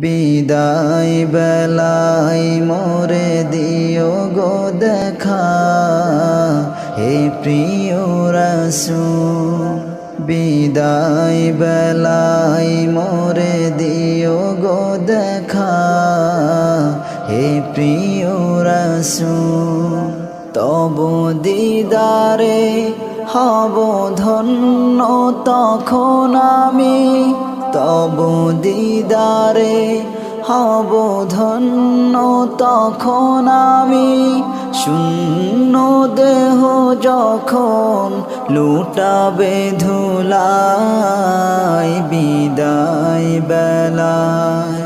বিদায় বেলায় মোরে দিও গো দেখা। হে প্রিয় রসুল, বিদায় বেলায় মোরে দিও গো দেখা। হে প্রিয় রসুল, তব দিদারে হব ধন্য, তখন আমি তব দিদারে হব ধন্য তখন আমি। শূন্য দেহ যখন লুটাবে ধুলাই, বিদায় বেলায়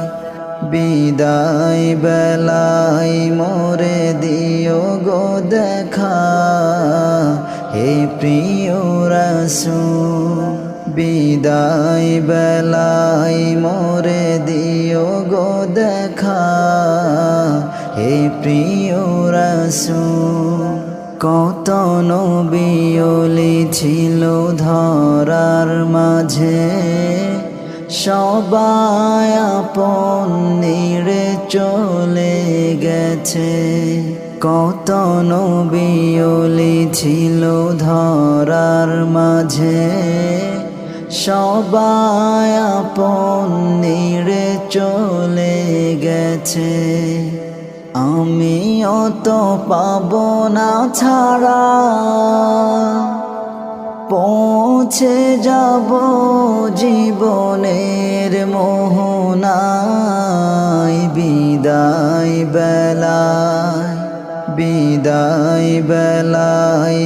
বিদায় বেলায় মোরে দিও গো দেখা। হে প্রিয় রসুল বিদায় বেলায় মোরে দিও গো দেখা। হে প্রিয় রসুল, কত নবিয়লি ছিল ধরার মাঝে। সবাই আপন নিড়ে চলে গেছে। কত নবিয়লি ছিল ধরার মাঝে। সবাই আপন চলে গেছে। আমি অত পাব না ছাড়া। পৌঁছে যাব জীবনের মোহনায়। বিদায় বেলায় বিদায় বেলায়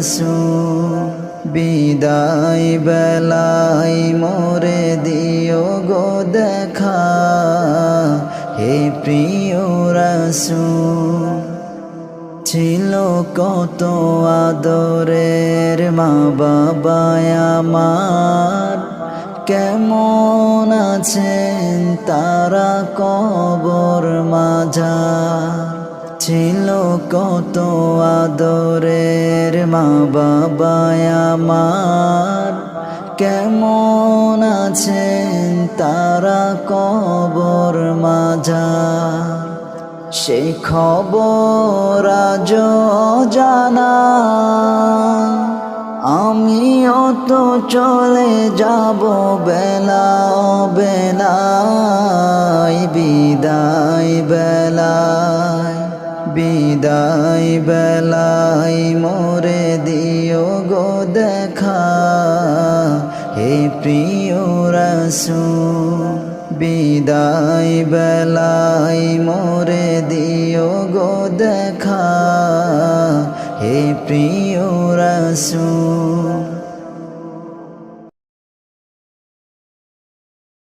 রসুল বিদায় বেলায় মোরে দিও গো দেখা। হে প্রিয় রসুল ছিল কত আদরের মা বাবা আমার। কেমন আছেন তারা কবর মাঝার ছিল কত আদরের মা বাবা কেমন আছেন তারা কবর মাঝার সে খবর আজ জানা আমিও তো চলে যাব বেলা বেলায় বিদায় বেলায় মোরে দিও গো দেখা। হে প্রিয় রসুল, বিদায় বেলায় মোরে দিও গো দেখা। হে প্রিয় রসুল